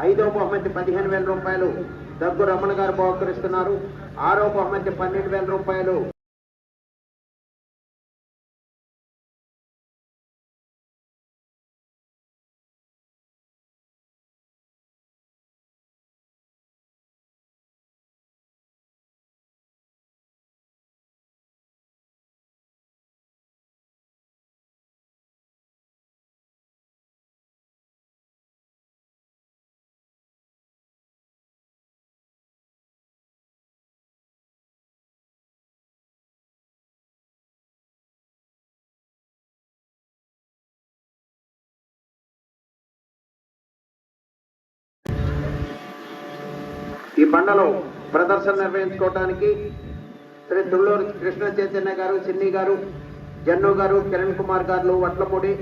ఐదో బహుమతి పదిహేను వేల రూపాయలు. దగ్గు రమణ గారు బహుకరిస్తున్నారు. ఆరో బహుమతి పన్నెండు వేల రూపాయలు. బండలో ప్రదర్శన నిర్వహించుకోవడానికి శ్రీ తుళ్ళూరు కృష్ణ చైతన్య గారు చిన్ని గారు జన్ను గారు కిరణ్ కుమార్ గారు వట్లపూడి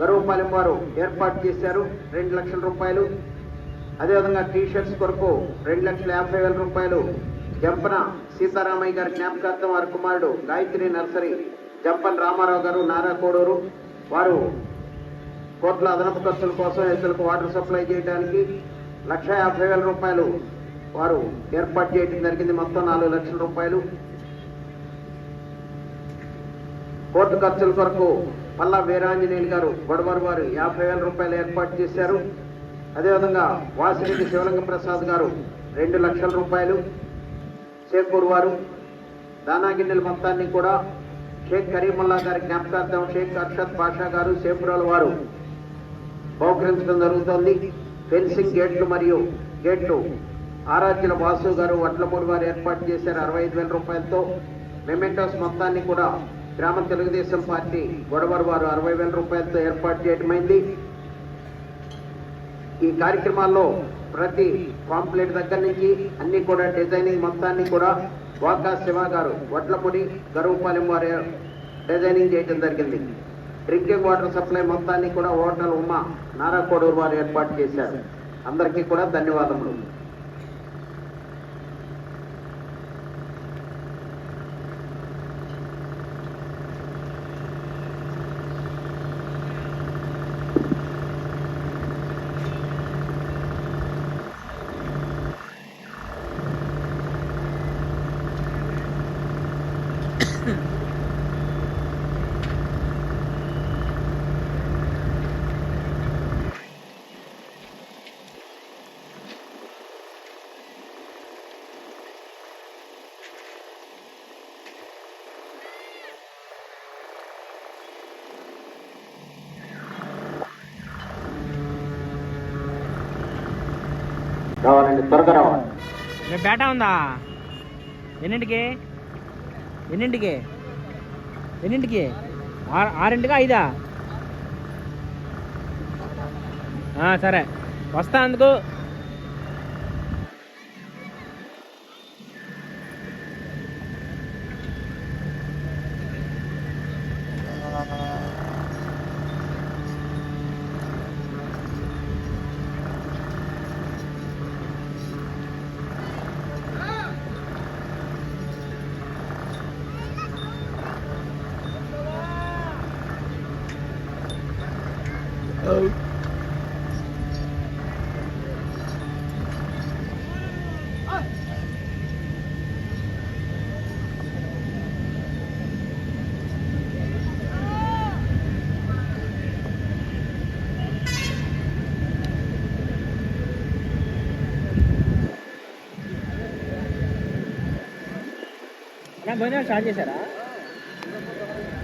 గరువుపాలెం వారు ఏర్పాటు చేశారు. రెండు లక్షల రూపాయలు. అదేవిధంగా టీ షర్ట్స్ కొరకు రెండు లక్షల యాభై వేల రూపాయలు. జంపన సీతారామయ్య గారి జ్ఞాపకార్థం వారి కుమారుడు గాయత్రి నర్సరీ జంపన్ రామారావు గారు నారా కోడూరు వారు కోట్ల అదనపు ఖర్చుల కోసం రైతులకు వాటర్ సప్లై చేయడానికి లక్ష యాభై వేల రూపాయలు వారు ఏర్పాటు చేయడం జరిగింది. మొత్తం నాలుగు లక్షల రూపాయలు. కోర్టు ఖర్చుల కొరకు పల్లా వీరాంజనేయులు గారు గొడవరు వారు యాభై వేల రూపాయలు ఏర్పాటు చేశారు. అదేవిధంగా వాసిరెడ్డి శివలింగ ప్రసాద్ గారు రెండు లక్షల రూపాయలు. షేకూర్ వారు దానాగిన్నెల మొత్తాన్ని కూడా షేక్ కరీముల్లా గారి జ్ఞాపకార్థం షేక్ అర్షద్ పాషా గారు షేపురాల వారు బహుకరించడం జరుగుతోంది. ఫెన్సింగ్ గేట్లు మరియు గేట్లు ఆరాధ్యుల వాసు గారు వడ్లమూడి వారు ఏర్పాటు చేశారు అరవై ఐదు వేల రూపాయలతో. మెమెంటోస్ మొత్తాన్ని కూడా గ్రామ తెలుగుదేశం పార్టీ గొడవరు వారు అరవై వేల రూపాయలతో ఏర్పాటు చేయటమైంది ఈ కార్యక్రమాల్లో ప్రతి పాంప్లెట్ దగ్గర నుంచి అన్ని కూడా డిజైనింగ్ మొత్తాన్ని కూడా వాకా శివ గారు వడ్లపొడి గరువుపాలెం వారు డిజైనింగ్ చేయడం జరిగింది. డ్రింకింగ్ వాటర్ సప్లై మొత్తాన్ని కూడా హోటల్ ఉమా నారాకోడూరు వారు ఏర్పాటు చేశారు. అందరికీ కూడా ధన్యవాదములు. రావాలండి త్వరగా రావాలి. రేపు బేటా ఉందా? ఎన్నింటికి? ఎన్నింటికి? ఎన్నింటికి? ఆరింటికి ఐదా? ఆ, సరే. వస్తా అందుకు. నా భోజనం స్టార్ట్ చేశారా?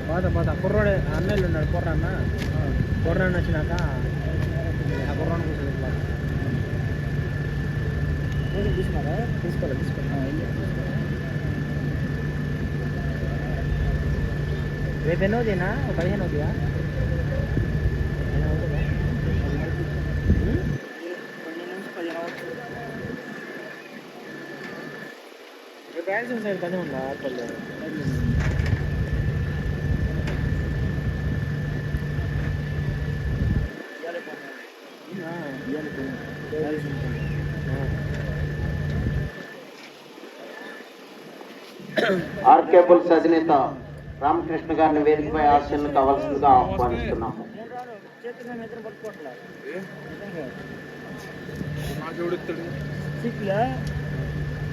పోతా పోతా. కుర్రోడు అన్నయ్యలు ఉన్నాడు కుర్రన్న. కుర్రన్న వచ్చినాక ఆ కుర్రాన్ని కూర్చోబెట్టుకోవాలి తీసుకున్నారా? తీసుకోవాలి తీసుకోవాలి. రేపు ఎన్నో అవుతుందా పదిహేను అవుతుందా రేపు యాక్సిడెంట్ సైడ్ పని ఉందా ఆపల్లో ఆర్కే బుల్స్ అధినేత రామకృష్ణ గారిని వేదికపై ఆశీర్లు కావాల్సిందిగా ఆహ్వానిస్తున్నాము నాకు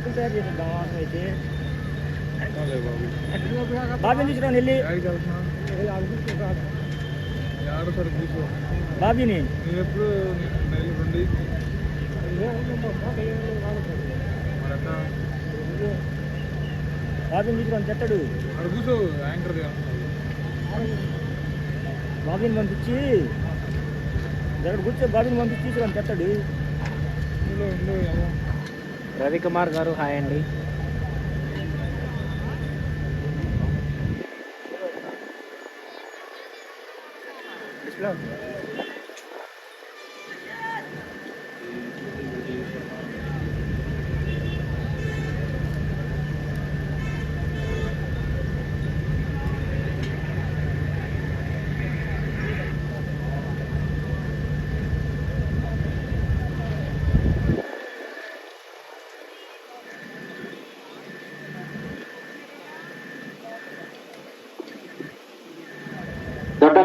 అయితే బాబు బాబీని వెళ్ళి ఆడ బాబీని నేను ఎప్పుడు బాబీని తీసుకొని చెట్టాడు కూర్చో యాంకర్ బాబీని పంపించి ఇక్కడ కూర్చో బాబీని పంపించి తీసుకొని చెట్టాడు ఇందులో ఏమో. రవికుమార్ గారు హాయ్ అండి.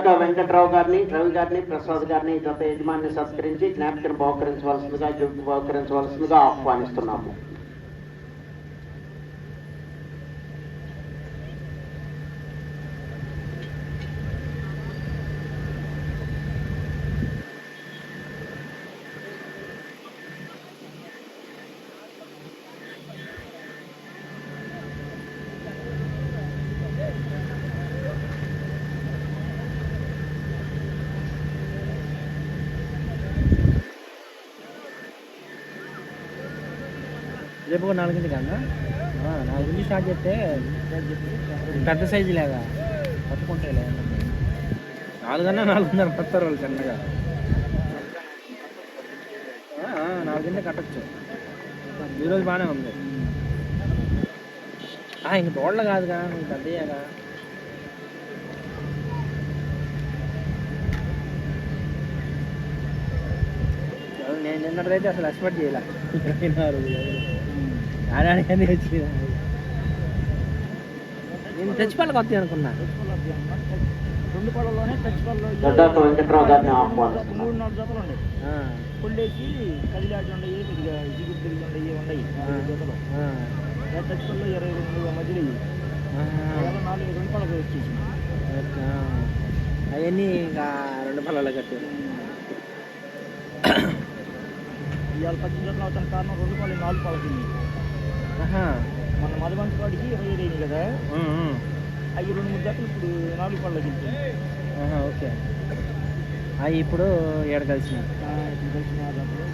దొడ్డక వెంకట్రావు గారిని రవి గారిని ప్రసాద్ గారిని గత యజమాని సత్కరించి జ్ఞాపికను బహుకరించవలసిందిగా గిఫ్ట్ బహుకరించవలసిందిగా ఆహ్వానిస్తున్నాము. రేపు కూడా నాలుగింటికి అన్న నాలుగింటి స్టార్ట్ చేస్తే పెద్ద సైజు లేదా పట్టుకుంటే నాలుగన్నా నాలుగున్నర పడతారు వాళ్ళు చిన్నగా. ఆ, ఆ, కట్టచ్చు. ఈరోజు బాగానే ఉంది. ఆ, ఇంక తోడలు కాదుగా నువ్వు పెద్దయ్యాగా. నేను నిన్నటిదైతే అసలు ఎక్స్పెక్ట్ చేయలే. ఆడానికి అన్ని వచ్చి నేను తెచ్చిపల్లి కొత్త అనుకున్నా. రెండు గారిని ఆహ్వానిస్తున్నాము మూడు నాలుగు జతలు ఉన్నాయి. కొల్లేసి కదిలాటి ఉండయి కొద్దిగా జిగురు ఉండయి ఉన్నాయి? నాలుగు జతలు. తెచ్చిపల్లిలో ఇరవై రెండు మధ్యలో ఇవి. ఇవాళ నాలుగు రెండు పళ్ళకి వచ్చేసి అవన్నీ ఇంకా రెండు పళ్ళలో కట్టారు. ఇవాళ పచ్చి జతలు అవుతాను కారణం రెండు పళ్ళు నాలుగు పళ్ళకి మన మధుమంచి వాడికి ఇరవై ఏడు అయింది కదా. అవి రెండు మూడు జతలు ఇప్పుడు నాలుగు పళ్ళకి ఓకే. అవి ఇప్పుడు ఏడ కలిసినాయి కలిసిన ఆ జతలు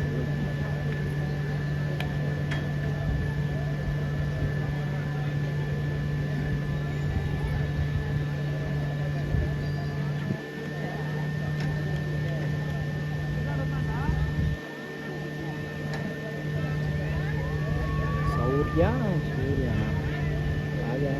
సౌర్య సూర్య అలాగే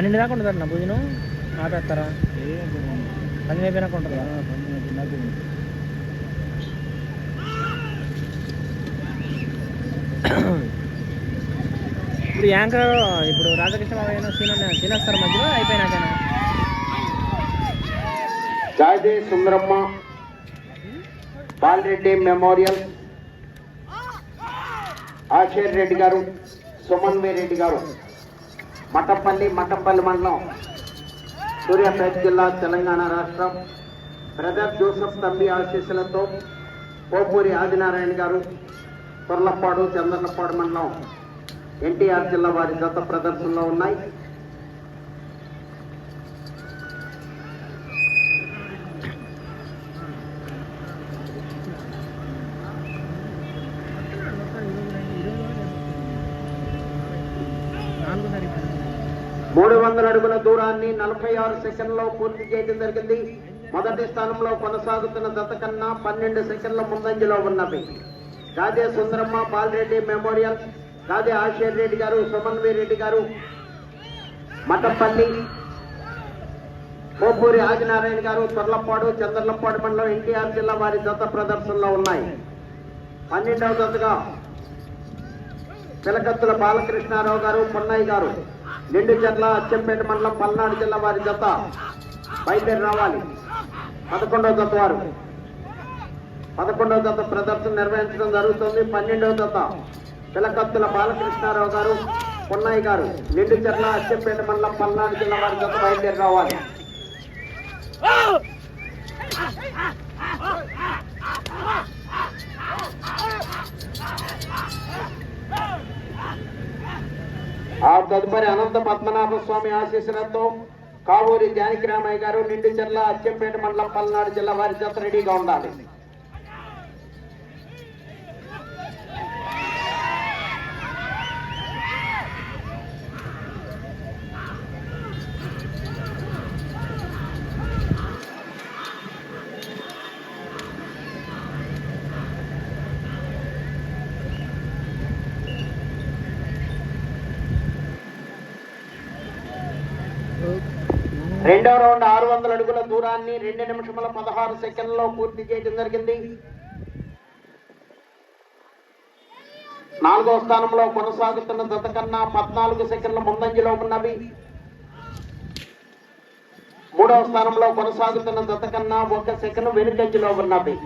పన్నెండు దాకా ఉంటుంది అన్న భోజనం? ఆపేస్తారా పని అయిపోయినాక ఉంటుందా? ఇప్పుడు యాంకర్ ఇప్పుడు రాధాకృష్ణ బాబు అయినా సీన్ తినేస్తారు మధ్యలో? అయిపోయినాకనా? గాజే సుందరమ్మ బాలరెడ్డి మెమోరియల్ ఆశీర్ రెడ్డి గారు సుమన్వీ రెడ్డి గారు. మట్టపల్లి మటంపల్లి మండలం సూర్యాపేట జిల్లా తెలంగాణ రాష్ట్రం. బ్రదర్ జోసఫ్ తంబి ఆశీస్సులతో పోపూరి ఆదినారాయణ గారు కొర్లపాడు చంద్రలపాడు మండలం ఎన్టీఆర్ జిల్లా వారి జత ప్రదర్శనలో ఉన్నాయి. మూడు వందల అడుగుల దూరాన్ని నలభై ఆరు సెకండ్లో పూర్తి చేయడం జరిగింది. మొదటి స్థానంలో కొనసాగుతున్న దత్త కన్నా పన్నెండు సెకండ్ల ముందంజలో ఉన్నవి గాదే సుందరమ్మ బాలరెడ్డి మెమోరియల్ గాదే ఆశీర్ రెడ్డి గారు సుమన్వీర్ రెడ్డి గారు మటంపల్లి పోపూరి ఆదినారాయణ గారు తొర్లపాడు చంద్రలపాడు మండలం ఎన్టీఆర్ జిల్లా వారి దత్త ప్రదర్శనలో ఉన్నాయి. పన్నెండవ దత్తగా పిలకత్తుల బాలకృష్ణారావు గారు పొన్నయ్య గారు నిండు చెట్ల అచ్చంపేట మండలం పల్నాడు జిల్లా వారి జత బయలుదేరి రావాలి. పదకొండవ జత వారు. పదకొండవ జత ప్రదర్శన నిర్వహించడం జరుగుతుంది. పన్నెండవ జత పిలకత్తుల బాలకృష్ణారావు గారు పొన్నయ్య గారు. నిండు చెట్ల అచ్చంపేట మండలం పల్నాడు జిల్లా వారి జత బయలుదేరి రావాలి. ఆ తదుపరి అనంత పద్మనాభ స్వామి ఆశీస్సులతో కావూరి జానకిరామయ్య గారు నిండు చెర్ల అచ్చంపేట మండలం పల్నాడు జిల్లా వారి జత రెడీగా ఉండాలి. రెండవ రౌండ్ ఆరు వందల అడుగుల దూరాన్ని రెండు నిమిషముల పదహారు సెకండ్లో పూర్తి చేయడం జరిగింది. నాలుగవ స్థానంలో కొనసాగుతున్న దత కన్నా పద్నాలుగు సెకండ్ల ముందంజలో ఉన్నవి. మూడవ స్థానంలో కొనసాగుతున్న దత కన్నా ఒక సెకండ్ వెనుకంజలో ఉన్నవి.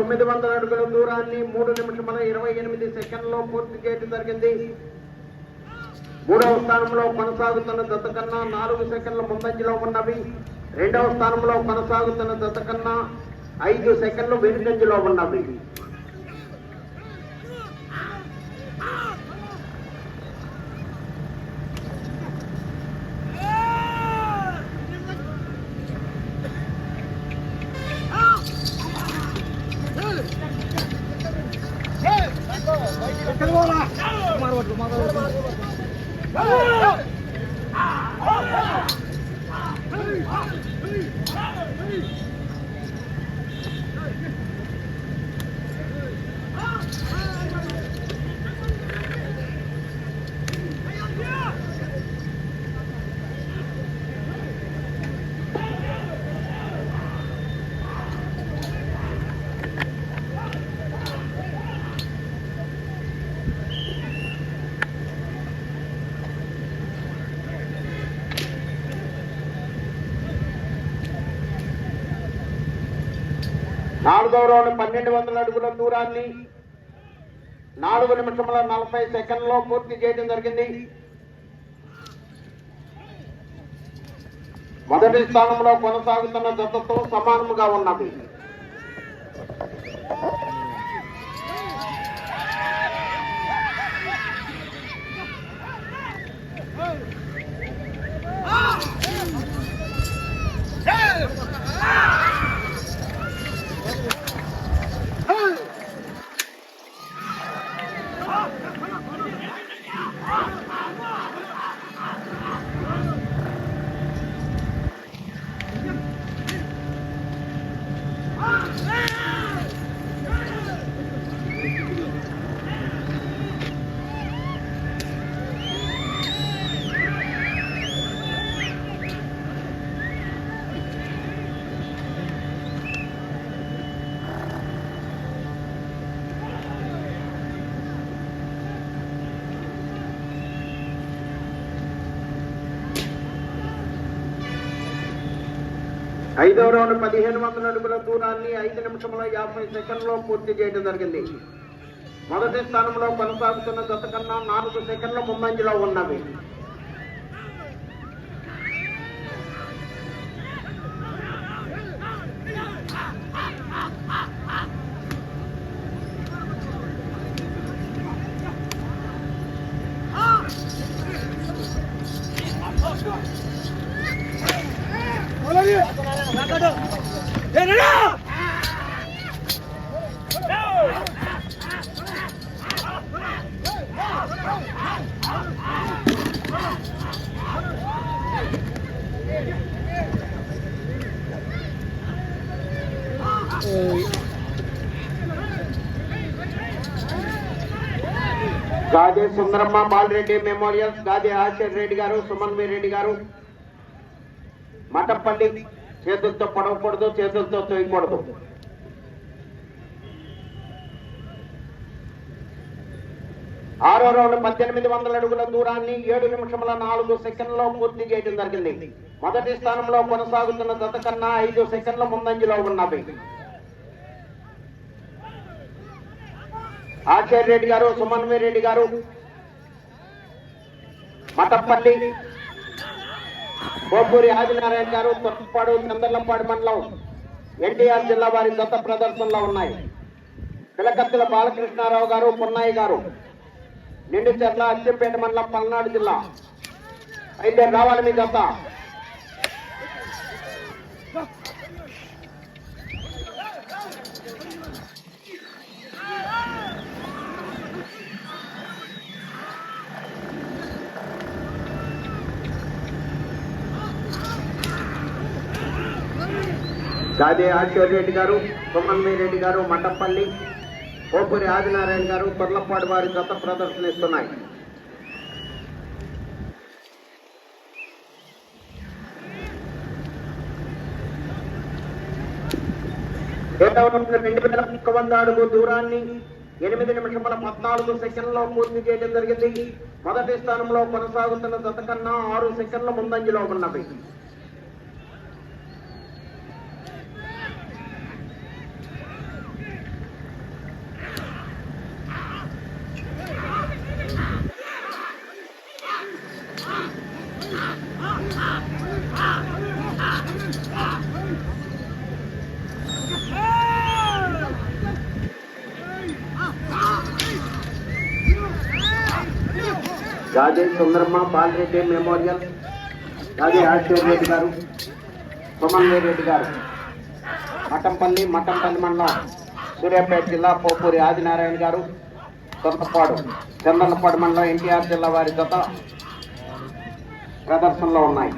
తొమ్మిది వందల అడుగుల దూరాన్ని మూడు నిమిషముల ఇరవై ఎనిమిది సెకండ్లో పూర్తి చేయడం జరిగింది. మూడవ స్థానంలో కొనసాగుతున్న జత కన్నా నాలుగు సెకండ్ల ముందంజలో ఉన్నవి. రెండవ స్థానంలో కొనసాగుతున్న జత కన్నా ఐదు సెకండ్లు వెనుకంజలో ఉన్నవి. Go! నాలుగవ రౌండ్ పన్నెండు వందల అడుగుల దూరాన్ని నాలుగు నిమిషముల నలభై సెకండ్లో పూర్తి చేయడం జరిగింది మొదటి స్థానంలో కొనసాగుతున్న జతతో సమానముగా ఉన్నది Ah! ఐదవ రౌండ్ పదిహేను వందల అడుగుల దూరాన్ని ఐదు నిమిషంలో యాభై సెకండ్లో పూర్తి చేయడం జరిగింది. మొదటి స్థానంలో కొనసాగుతున్న గత కన్నా నాలుగు సెకండ్ల ముందంజలో ఉన్నవి. గాజే సుందరమ్మ బాలరెడ్డి మెమోరియల్ గాజే ఆశర్ రెడ్డి గారు సుమన్ వి రెడ్డి గారు మఠపల్లి చేతులతో పడవకూడదు చేతులతో తోయకూడదు. ఆరో రౌండ్ పద్దెనిమిది వందల అడుగుల దూరాన్ని ఏడు నిమిషముల నాలుగు సెకండ్లో పూర్తి చేయడం జరిగింది. మొదటి స్థానంలో కొనసాగుతున్న జత కన్నా ఐదు సెకండ్ల ముందంజలో ఉన్నవి. ఆచార్య రెడ్డి గారు సుమన్వీర్ రెడ్డి గారు మటప్పల్లి బొబ్బూరి ఆదినారాయణ గారు తొట్టపాడు చందర్లంపాడు మండలం ఎన్టీఆర్ జిల్లా వారి గత ప్రదర్శనలో ఉన్నాయి. పిలకత్తుల బాలకృష్ణారావు గారు పున్నాయి గారు నిండుచెర్ల అచ్చంపేట మండలం పల్నాడు జిల్లా. అయితే రావాలి మీ గత దాదే ఆశ్వర్ రెడ్డి గారు సుమన్వీ రెడ్డి గారు మండపల్లి కోపూరి ఆదినారాయణ గారు కొర్లపాడు వారి గత ప్రదర్శనిస్తున్నాయి. ఏడవ రెండు వేల ఒక్క వంద అడుగు దూరాన్ని ఎనిమిది నిమిషముల పద్నాలుగు సెకండ్లో పూర్తి చేయడం జరిగింది. మొదటి స్థానంలో కొనసాగుతున్న జత కన్నా ఆరు సెకండ్ల ముందంజలో ఉన్నవి. గాజే సుందరమ్మ పాలరెడ్డి మెమోరియల్ గాజే ఆశ్వర్ రెడ్డి గారు సుమన్వీర్ రెడ్డి గారు. మఠంపల్లి మఠంపల్లి మండలం సూర్యాపేట జిల్లా పోపూరి ఆదినారాయణ గారు కొత్తపాడు చందనపాడు మండలం ఎన్టీఆర్ జిల్లా వారి జత ప్రదర్శనలో ఉన్నాయి.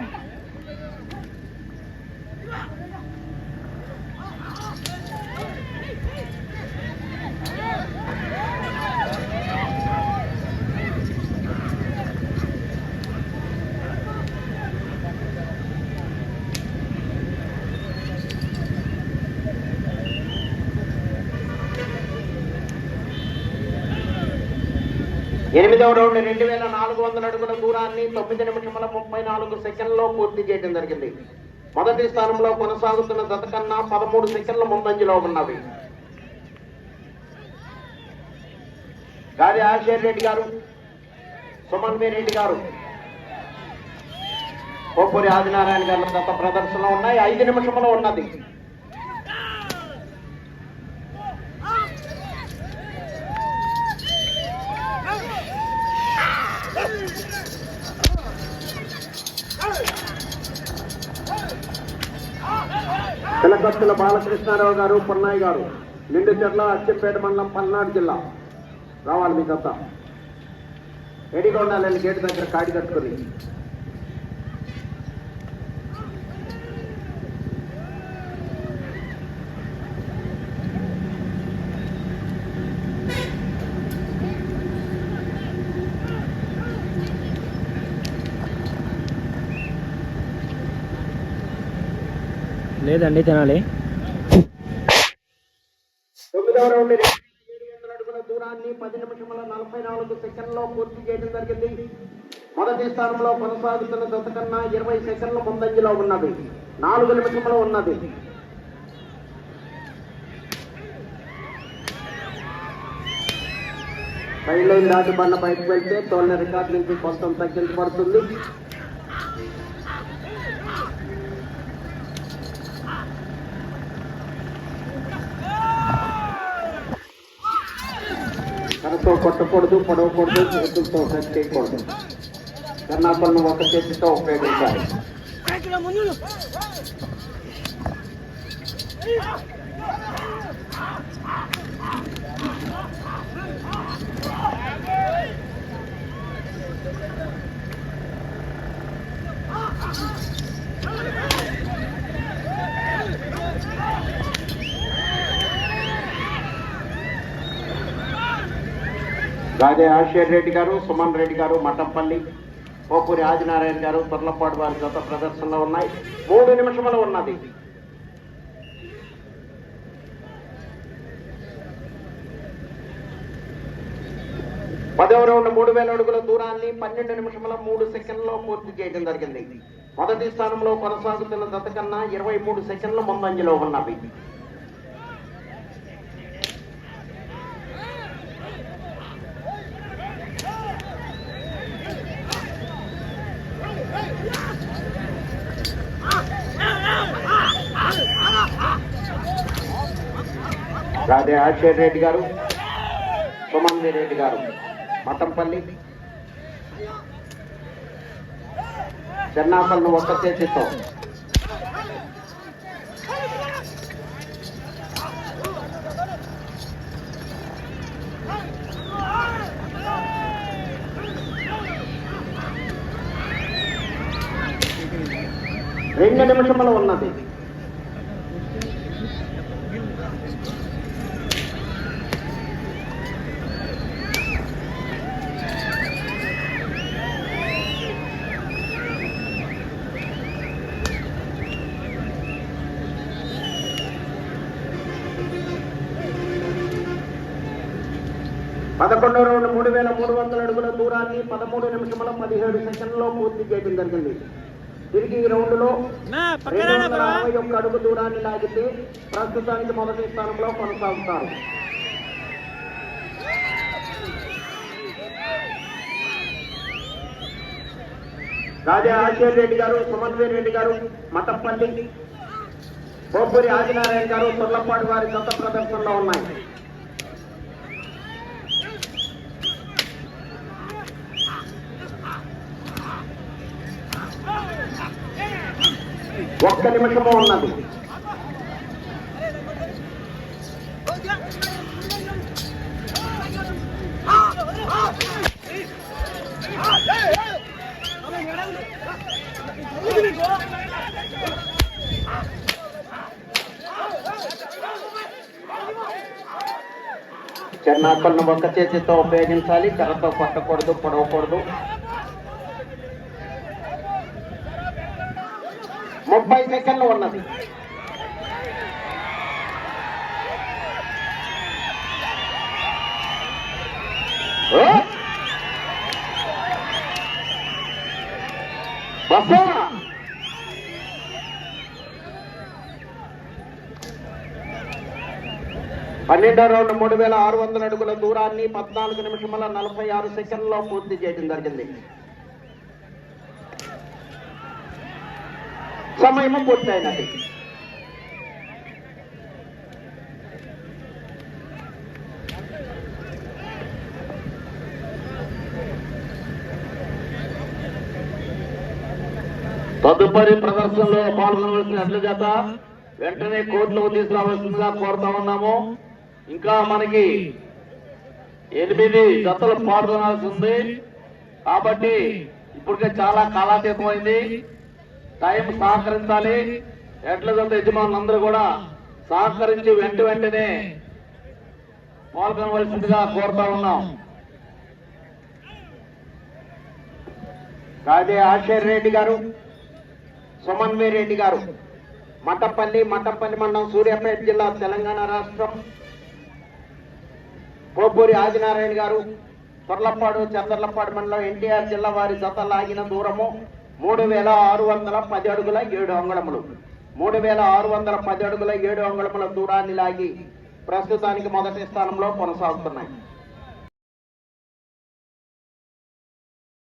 ఎనిమిదవ రౌండ్ రెండు వేల నాలుగు వందల అడుగుల దూరాన్ని తొమ్మిది నిమిషముల ముప్పై నాలుగు సెకండ్లో పూర్తి చేయడం జరిగింది. మొదటి స్థానంలో కొనసాగుతున్న జత కన్నా పదమూడు సెకండ్ల ముందంజలో ఉన్నవి. గాలి ఆశేర్ రెడ్డి గారు సుమన్వీ రెడ్డి గారు కోపూరి ఆదినారాయణ గారి గత ప్రదర్శన ఉన్నాయి. ఐదు నిమిషంలో ఉన్నది. పిలకత్తుల బాలకృష్ణారావు గారు పొన్నాయి గారు నిండు చెట్ల అచ్చంపేట మండలం పల్నాడు జిల్లా. రావాలి మీ కథ. రెడీగా ఉండాలండి గేటు దగ్గర కాడి కట్టుకుని. లేదండి తినాలి. తొమ్మిదవ రౌండ్ దూరాన్ని పది నిమిషముల నలభై నాలుగు సెకండ్లో పూర్తి చేయడం జరిగింది. మొదటి స్థానంలో కొనసాగుతున్న దశ కన్నా ఇరవై సెకండ్ల ముందంజలో ఉన్నది. నాలుగు నిమిషంలో ఉన్నది. సైడ్ దాటి బండ బయటకు వెళ్తే తోలిన రికార్డు నుంచి కొంత తగ్గించబడుతుంది. చేతితో కొట్టకూడదు పడవకూడదు చేతులతో టచ్ చేయకూడదు. కర్ణాపలను ఒక చేతితో ఉపయోగించాలి. రాజే ఆశేర్ రెడ్డి గారు సుమన్ రెడ్డి గారు మఠంపల్లి పోపూరి ఆదినారాయణ గారు తొర్లపాడు వారి జత ప్రదర్శనలో ఉన్నాయి. మూడు నిమిషములు ఉన్నది. పదవ రౌండ్ మూడు వేల అడుగుల దూరాన్ని పన్నెండు నిమిషముల మూడు సెకండ్లో పూర్తి చేయడం జరిగింది. మొదటి స్థానంలో కొనసాగుతున్న జత కన్నా ఇరవై మూడు సెకండ్ల ముందంజలో ఉన్నవి. రాధే రెడ్డి గారు సుమంది రెడ్డి గారు మతంపల్లి చెన్నాపల్లి ఒక్క చేతితో రెండు నిమిషములు ఉన్నది పదకొండో రౌండ్ మూడు వేల మూడు వందల అడుగుల దూరాన్ని పదమూడు నిమిషముల పదిహేడు సెకండ్లో పూర్తి చేయడం జరిగింది. తిరిగి ఈ రౌండ్లో రెండు వందల అరవై ఒక్క అడుగు దూరాన్ని లాగితే ప్రస్తుతానికి మొదటి స్థానంలో కొనసాగుతారు. రాజా ఆశేర్ రెడ్డి గారు సుమన్వీర్ రెడ్డి గారు మతపల్లి బొబ్బురి ఆదినారాయణ గారు తొర్లపాడు వారి సొంత ప్రదర్శనలో ఉన్నాయి. ఒక్క నిమిషము ఉన్నది. చెన్నాపల్ని ఒక్క చేతితో ఉపయోగించాలి చెరతో కొట్టకూడదు పొడవకూడదు. ముప్పై సెకండ్లు ఉన్నది. పన్నెండో రౌండ్ మూడు వేల ఆరు వందల అడుగుల దూరాన్ని పద్నాలుగు నిమిషముల నలభై ఆరు సెకండ్లో పూర్తి చేయడం జరిగింది. సమయము పూర్తయినది. తదుపరి ప్రదర్శనలో పాల్గొనవలసిన ఎడ్ల చేత వెంటనే కోర్టులో తీసుకురావాల్సిందిగా కోరుతా ఉన్నాము. ఇంకా మనకి ఎనిమిది జతలు పాల్గొనాల్సి ఉంది. కాబట్టి ఇప్పటికే చాలా కాలాతీతమైంది. టైం సహకరించాలి. ఎడ్ల జత యజమానులందరూ కూడా సహకరించి వెంట వెంటనే పాల్గొనవలసిందిగా కోరుతా ఉన్నాం. కాదే ఆశ్చర్య రెడ్డి గారు సుమన్వీర్ రెడ్డి గారు మట్టపల్లి మట్టపల్లి మండలం సూర్యాపేట జిల్లా తెలంగాణ రాష్ట్రం. కోపూరి ఆదినారాయణ గారు తొర్లపాడు చంద్రలపాడు మండలం ఎన్టీఆర్ జిల్లా వారి జత లాగిన దూరము. మూడు వేల ఆరు వందల పది అడుగుల ఏడు అంగుళములు. మూడు వేల ఆరు వందల పది అడుగుల ఏడు అంగుళముల దూరాన్ని లాగి ప్రస్తుతానికి మొదటి స్థానంలో కొనసాగుతున్నాయి.